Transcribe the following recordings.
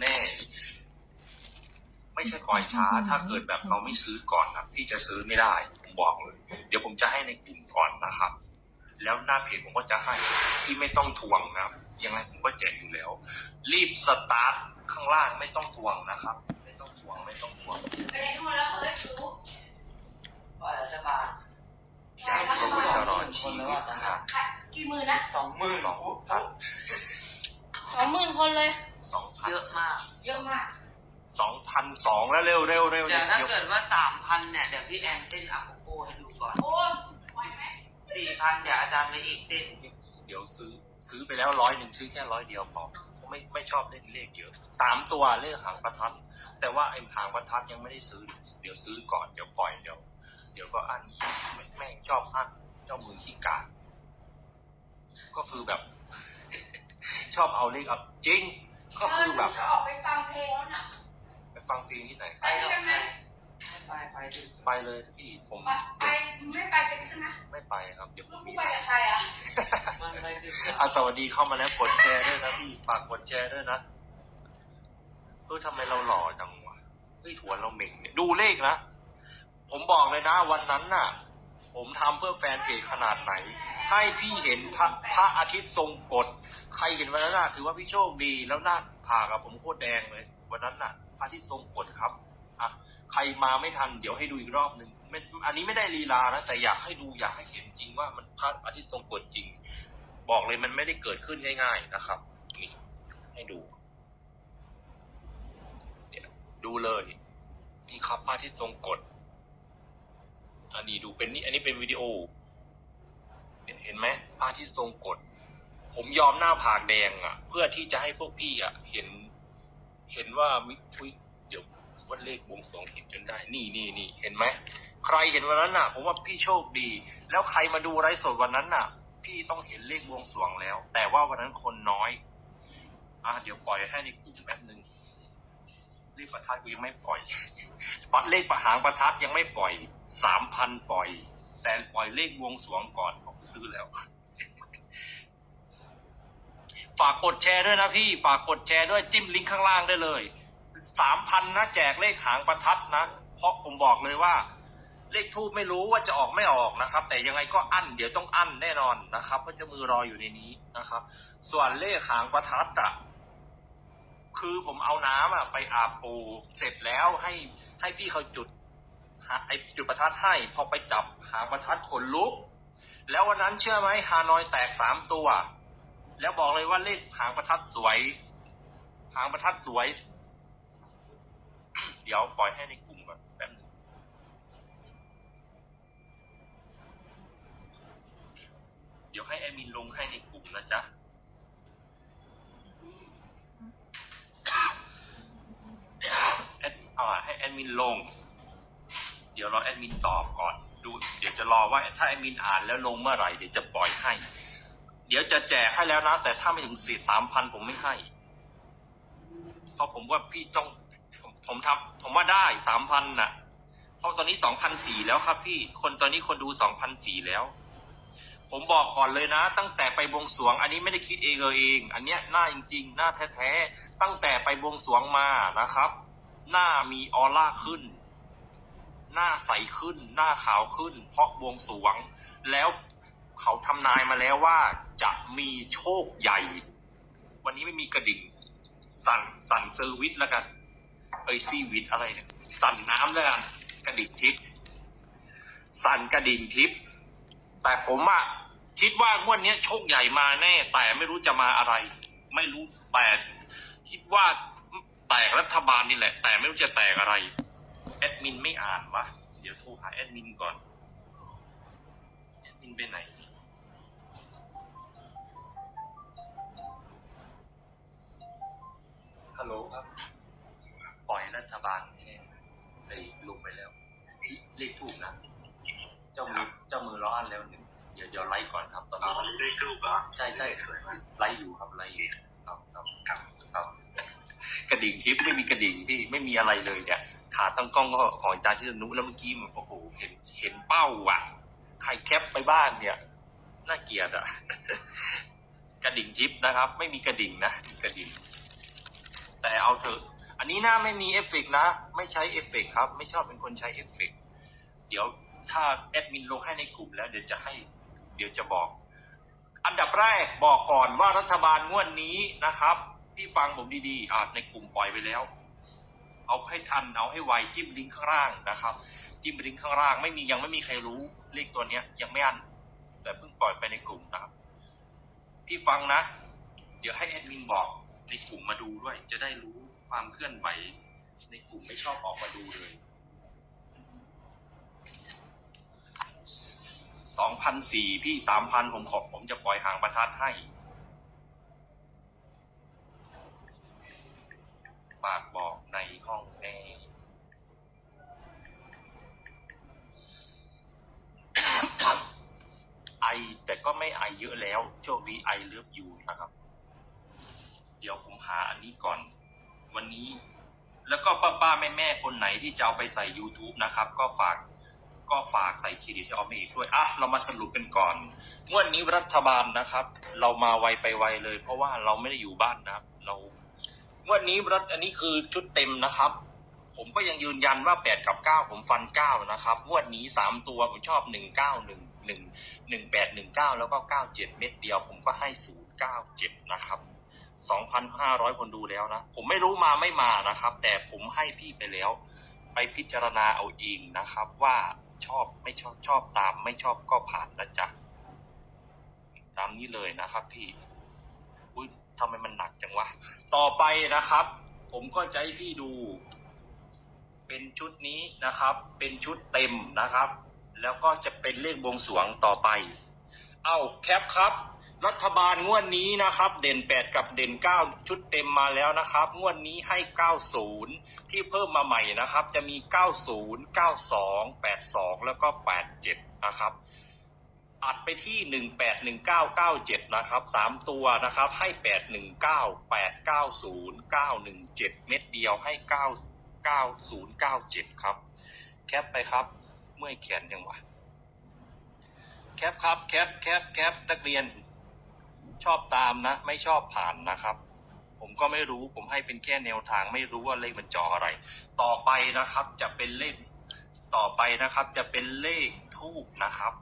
แน่ ไม่ใช่ปล่อยช้า ถ้าเกิดแบบเราไม่ซื้อก่อนนะพี่จะซื้อไม่ได้ ผมบอกเลย เดี๋ยวผมจะให้ในกลุ่มก่อนนะครับ แล้วหน้าเพจผมก็จะให้พี่ไม่ต้องทวงนะครับยังไงผมก็แจกอยู่แล้ว รีบสตาร์ทข้างล่างไม่ต้องทวงนะครับ ไม่ต้องทวงไม่ต้องทวงไปไหนหมดแล้วเอ้ยสูว่ารัฐบาลอยากรู้ตลอดชีวิตค่ะกี่หมื่นนะสองหมื่นสองพัน สองหมื่นคนเลยสอง พันเยอะมาก เยอะมาก สองพันสองแล้วเร็วเร็วเร็วเดี๋ยวถ้าเดี๋ยวเกิดว่าสามพันเนี่ยเดี๋ยวพี่แอนเต้นอะโกโก้ให้ดูก่อนโอ้ไหวไหมสี่พันเดี๋ยวอาจารย์ไม่อีกเต้นเดี๋ยวซื้อซื้อไปแล้วร้อยหนึ่งซื้อแค่ร้อยเดียวพอผมไม่ไม่ชอบเล่นเลขเยอะสามตัวเลขหางประทัดแต่ว่าไอ้หางประทัดยังไม่ได้ซื้อ เดี๋ยวซื้อก่อนเดี๋ยวปล่อยเดี๋ยวเดี๋ยวก็อันอีกแม่งแม่งชอบอันเจ้ามือขี้กาดก็คือแบบ ชอบเอาเลขเอาจริง ก็คือแบบจะออกไปฟังเพลงแล้วน่ะไปฟังเพลงที่ไหนไปด้วยกันไหมไปไปดิไปเลยพี่ผมไปไปไม่ไปกันใช่ไหมไม่ไปครับเดี๋ยวผลูมกมีไปกับใครอะมันไปดิอะสวัสดีเข้ามาแล้วกดแชร์ด้วยนะพี่ฝากกดแชร์ด้วยนะเออทำไมเราหล่อจังวะเฮ้ยถวนเราเหม่งเนี่ยดูเลขนะผมบอกเลยนะวันนั้นน่ะ ผมทำเพื่อแฟนเพจขนาดไหน ให้พี่เห็นพระพระอาทิตย์ทรงกฎ ใครเห็นวันนั้นน่ะถือว่าพี่โชคดีแล้วหน้าผากับผมโคตรแดงเลย วันนั้นน่ะพระอาทิตย์ทรงกฎครับอะใครมาไม่ทันเดี๋ยวให้ดูอีกรอบหนึ่งอันนี้ไม่ได้ลีลานะแต่อยากให้ดูอยากให้เห็นจริงว่ามันพระอาทิตย์ทรงกฎจริง บอกเลยมันไม่ได้เกิดขึ้นง่าย ๆนะครับนี่ให้ดูเดี๋ยวดูเลยนี่ครับพระอาทิตย์ทรงกฎอันนี้ดูเป็นนี่อันนี้เป็นวิดีโอเห็นไหมพระอาทิตย์ทรงกฎ ผมยอมหน้าผากแดงอะ เพื่อที่จะให้พวกพี่อะ เห็น เห็นว่ามิอุยเดี๋ยวว่าเลขบวงสรงเห็นจนได้ นี่นี่นี่เห็นไหมใครเห็นวันนั้นน่ะ ผมว่าพี่โชคดี แล้วใครมาดูไลฟ์สดวันนั้นน่ะ พี่ต้องเห็นเลขวงสวงแล้ว แต่ว่าวันนั้นคนน้อย อะเดี๋ยวปล่อยให้ในกลุ่มแป๊บหนึ่งเลขประทัดกูยังไม่ปล่อยปัดเลขประหางประทัดยังไม่ปล่อยสามพันปล่อย แต่ปล่อยเลขวงสวงก่อนผมซื้อแล้ว ฝากกดแชร์ด้วยนะพี่ ฝากกดแชร์ด้วยจิ้มลิงก์ข้างล่างได้เลยสามพันนะแจกเลขหางประทัดนะ เพราะผมบอกเลยว่า เลขทูบไม่รู้ว่าจะออกไม่ออกนะครับ แต่ยังไงก็อั้นเดี๋ยวต้องอั้นแน่นอนนะครับเพราะจะมือรออยู่ในนี้นะครับ ส่วนเลขหางประทัดอะคือผมเอาน้ำอะไปอาบปูเสร็จแล้วให้ให้พี่เขาจุดไอจุดประทัดให้พอไปจับหางประทัดขนลุก แล้ววันนั้นเชื่อไหมฮานอยแตกสามตัว แล้วบอกเลยว่าเลขหางประทัดสวย หางประทัดสวย เดี๋ยวปล่อยให้ในกลุ่มก่อนแป๊บนึงเดี๋ยวให้แอดมินลงให้ในกลุ่มนะจ๊ะแอดอ่าให้แอดมินลง เดี๋ยวรอแอดมินตอบก่อน ดู เดี๋ยวจะรอว่าถ้าแอดมินอ่านแล้วลงเมื่อไหร่เดี๋ยวจะปล่อยให้ เดี๋ยวจะแจกให้แล้วนะ แต่ถ้าไม่ถึงสี่สามพันผมไม่ให้ เพราะผมว่าพี่ต้องผมผมทำผมว่าได้สามพันน่ะ เพราะตอนนี้สองพันสี่แล้วครับ พี่คนตอนนี้คนดูสองพันสี่แล้ว ผมบอกก่อนเลยนะ ตั้งแต่ไปบวงสรวง อันนี้ไม่ได้คิดเองเอเองอันเนี้ยหน้าจริงๆ หน้าแท้ๆ ตั้งแต่ไปบวงสรวงมานะครับ หน้ามีออร่าขึ้น หน้าใสขึ้น หน้าขาวขึ้น เพราะบวงสรวง แล้ว เขาทำนายมาแล้วว่าจะมีโชคใหญ่ วันนี้ไม่มีกระดิ่ง สั่นสั่นเซอร์วิสแล้วกันเอ้ยซีวิตอะไรเนี่ยสั่นน้ำแล้วกันกระดิ่งทิพย์สั่นกระดิ่งทิพย์แต่ผมอะคิดว่างวดเนี้โชคใหญ่มาแน่ แต่ไม่รู้จะมาอะไร ไม่รู้แต่คิดว่าแตกรัฐบาลนี่แหละ แต่ไม่รู้จะแตกอะไรแอดมินไม่อ่านวะเดี๋ยวโทรหาแอดมินก่อน ฐบาลให้แน่ไอ้ลุงไปแล้วเลขถูกนะ เจ้ามือเจ้ามือร้อนแล้วหนึ่งเดี๋ยวเดี๋ยวไลฟ์ก่อนครับตอนนี้ได้ทูบเหรอใช่ใช่ไลฟ์อยู่ครับไลฟ์อยู่ครับครับครับครับกระดิ่งทิพย์ไม่มีกระดิ่งพี่ไม่มีอะไรเลยเนี่ยขาตั้งกล้องก็ของอาจารย์ชิสนุแล้วเมื่อกี้มันโอ้โหเห็นเห็นเป้าอะใครแคปไปบ้านเนี่ยน่าเกลียดอะกระดิ่งทิพย์นะครับ ไม่มีกระดิ่งนะกระดิ่ง แต่เอาเถอะ อันนี้หน้าไม่มีเอฟเฟกต์นะ ไม่ใช้เอฟเฟกต์ครับ ไม่ชอบเป็นคนใช้เอฟเฟกต์เดี๋ยวถ้าแอดมินลงให้ในกลุ่มแล้วเดี๋ยวจะให้ เดี๋ยวจะบอก อันดับแรกบอกก่อนว่ารัฐบาลงวดนี้นะครับ ที่ฟังผมดีๆอ่าในกลุ่มปล่อยไปแล้ว เอาให้ทันเอาให้ไวจิ้มลิงก์ข้างล่างนะครับ จิ้มลิงก์ข้างล่างไม่มียังไม่มีใครรู้เลขตัวเนี้ย ยังไม่อันแต่เพิ่งปล่อยไปในกลุ่มนะครับ พี่ฟังนะ เดี๋ยวให้แอดมินบอกในกลุ่มมาดูด้วย จะได้รู้ ความเคลื่อนไหวในกลุ่มไม่ชอบออกมาดูเลย สองพันสี่พี่สามพันผมขอผมจะปล่อยหางประทัดให้ฝากบอกในห้องแอร์ไอแต่ก็ไม่ไอเยอะแล้ว โชคดีไอเลิฟอยู่นะครับ เดี๋ยวผมหาอันนี้ก่อน วันนี้ แล้วก็ป้าป้าแม่แม่ๆคนไหนที่จะเอาไปใส่ YouTube นะครับ ก็ฝากก็ฝากใส่เครดิตให้ออมเอกด้วยอะเรามาสรุปกันก่อนงวดนี้รัฐบาลนะครับ เรามาไวไปไวเลย เพราะว่าเราไม่ได้อยู่บ้านนะครับ เรางวดนี้รัฐอันนี้คือชุดเต็มนะครับ ผมก็ยังยืนยันว่าแปดกับเก้าผมฟันเก้านะครับงวดนี้สามตัวผมชอบหนึ่งเก้าหนึ่งหนึ่งหนึ่งแปดหนึ่งเก้าแล้วก็เก้าเจ็ดเม็ดเดียว ผมก็ให้ศูนย์เก้าเจ็ดนะครับ สองพันห้าร้อยคนดูแล้วนะ ผมไม่รู้มาไม่มานะครับ แต่ผมให้พี่ไปแล้ว ไปพิจารณาเอาเองนะครับ ว่าชอบไม่ชอบชอบตาม ไม่ชอบก็ผ่านนะจ๊ะตามนี้เลยนะครับพี่อุ้ยทำไมมันหนักจังวะ ต่อไปนะครับ ผมก็จะให้พี่ดู เป็นชุดนี้นะครับ เป็นชุดเต็มนะครับ แล้วก็จะเป็นเลขบวงสวงต่อไป เอาแคปครับ รัฐบาลงวดนี้นะครับ เด่น 8 กับเด่น 9 ชุดเต็มมาแล้วนะครับ งวดนี้ให้ 90 ที่เพิ่มมาใหม่นะครับ จะมี 90 92 82 แล้วก็ 87 นะครับอัดไปที่ 181997 นะครับ 3 ตัวนะครับ ให้ 819 890 917 เม็ดเดียวให้ 9 9097 ครับ แคปไปครับ เมื่อยแขนยังวะแคปครับ แคป แคป แคป นักเรียน ชอบตามนะ ไม่ชอบผ่านนะครับ ผมก็ไม่รู้ผมให้เป็นแค่แนวทาง ไม่รู้ว่าเลขมันจออะไร ต่อไปนะครับจะเป็นเลขต่อไปนะครับ จะเป็นเลขทูบนะครับ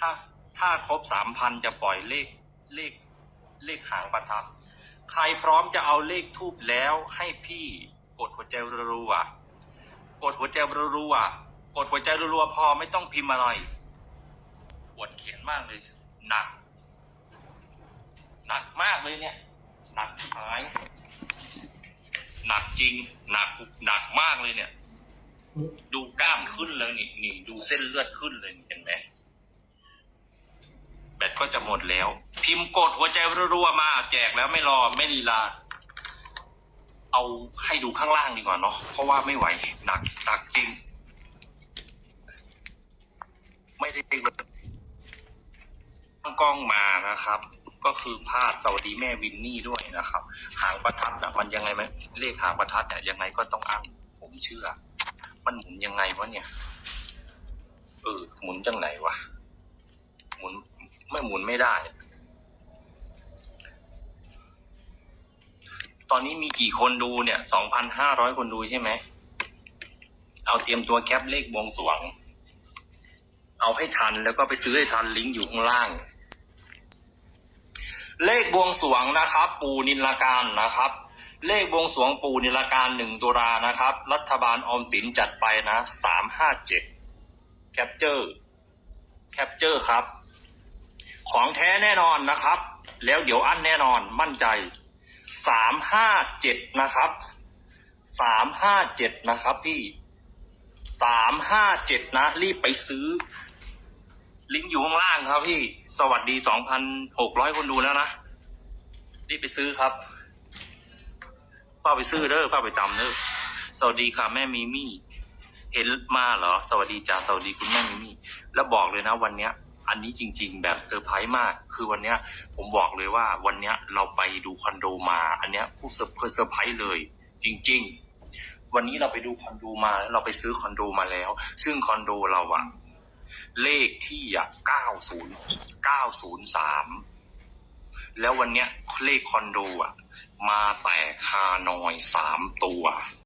ถ้าถ้าครบสามพันจะปล่อยเลขเลขเลขหางประทัดใครพร้อมจะเอาเลขทูบแล้วให้พี่กดหัวใจรัวๆกดหัวใจรัวๆกดหัวใจรัวๆพอไม่ต้องพิมพ์อะไรปวดเขียนมากเลยหนัก หนักมากเลยเนี่ย หนักหายหนักจริง หนักหนักมากเลยเนี่ย ดูกล้ามขึ้นเลยนี่นี่ดูเส้นเลือดขึ้นเลยเห็นไหมแบตก็จะหมดแล้ว พิมพ์กดหัวใจรัวๆมา แจกแล้วไม่รอไม่ลีลา เอาให้ดูข้างล่างดีกว่าเนาะเพราะว่าไม่ไหว หนักหนักจริง ไม่ได้เลยตั้งกล้องมานะครับ ก็คือพลาดสวัสดีแม่วินนี่ด้วยนะครับ หางประทัดอะมันยังไงไหมเลขหางประทัดอะยังไงก็ต้องอั้นผมเชื่อ มันหมุนยังไงวะเนี่ยเออหมุนจังไหนวะหมุนไม่หมุนไม่ได้ ตอนนี้มีกี่คนดูเนี่ยสองพันห้าร้อยคนดูใช่ไหมเอาเตรียมตัวแคปเลขบวงสรวง เอาให้ทันแล้วก็ไปซื้อให้ทันลิงก์อยู่ข้างล่าง เลขบวงสวงนะครับ ปูนิลการนะครับ เลขบวงสวงปูนิลการหนึ่งตุลานะครับ รัฐบาลออมสินจัดไปนะสามห้าเจ็ดแคปเจอร์แคปเจอร์ครับ ของแท้แน่นอนนะครับ แล้วเดี๋ยวอั้นแน่นอนมั่นใจสามห้าเจ็ดนะครับสามห้าเจ็ดนะครับพี่สามห้าเจ็ดนะ รีบไปซื้อ ลิงก์อยู่ข้างล่างครับพี่สวัสดีสองพันหกร้อยคนดูแล้วนะรีบไปซื้อครับเฝ้าไปซื้อเด้อเฝ้าไปจำเด้อสวัสดีค่ะแม่มิมี่เห็นมาเหรอ สวัสดีจ้าสวัสดีคุณแม่มิมี่แล้วบอกเลยนะ วันเนี้ย อันนี้จริง ๆ แบบเซอร์ไพรส์มาก คือวันเนี้ย ผมบอกเลยว่า วันเนี้ยเราไปดูคอนโดมา อันเนี้ยผู้เซอร์เซอร์ไพรส์เลย จริง ๆ วันนี้เราไปดูคอนโดมาแล้วเราไปซื้อคอนโดมาแล้ว ซึ่งคอนโดเราอะ เลขที่อะเก้าศูนย์เก้าศูนย์สามแล้ววันเนี้ยเลขคอนโดอะมาแต่คานอยสามตัว